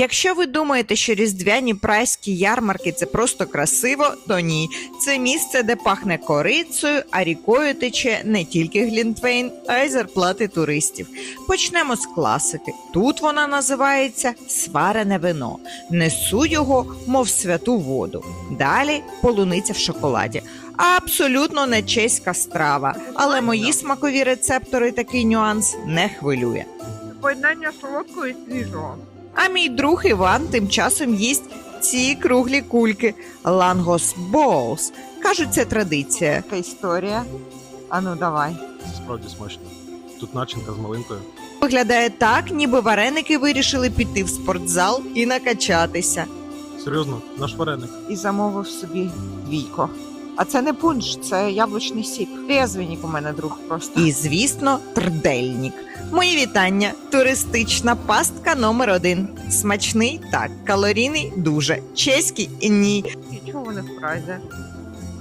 Якщо ви думаєте, що різдвяні прайські ярмарки це просто красиво, то ні. Це місце, де пахне корицею, а рікою тече не тільки глінтвейн, а й зарплати туристів. Почнемо з класики. Тут вона називається сварене вино. Несу його, мов святу воду. Далі полуниця в шоколаді. Абсолютно не чеська страва, але мої смакові рецептори такий нюанс не хвилює. Поєднання солодкого і свіжого. А мій друг Іван тим часом їсть ці круглі кульки Лангос Боус. Кажуть, це традиція. Яка історія? А ну давай. Це справді смачно. Тут начинка з малинкою. Виглядає так, ніби вареники вирішили піти в спортзал і накачатися. Серйозно, наш вареник. І замовив собі двійко. А це не пунш, це яблучний сік. Трезвенік у мене друг просто. І, звісно, трдельник. Мої вітання. Туристична пастка номер один. Смачний так, калорійний дуже. Чеський ні. Чого вони в празі?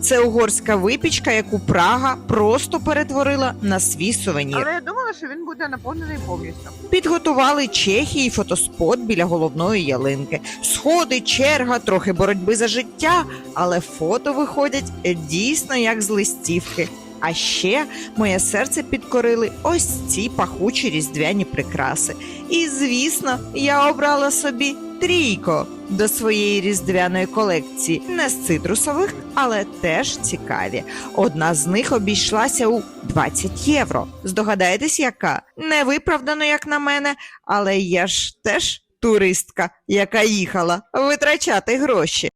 Це угорська випічка, яку Прага просто перетворила на свій сувенір. Але я думала, що він буде наповнений повністю. Підготували Чехії фотоспот біля головної ялинки. Сходи, черга, трохи боротьби за життя, але фото виходять дійсно як з листівки. А ще моє серце підкорили ось ці пахучі різдвяні прикраси. І звісно, я обрала собі трійко до своєї різдвяної колекції, не з цитрусових, але теж цікаві. Одна з них обійшлася у 20 євро. Здогадаєтесь, яка? Невиправдано, як на мене, але я ж теж туристка, яка їхала витрачати гроші.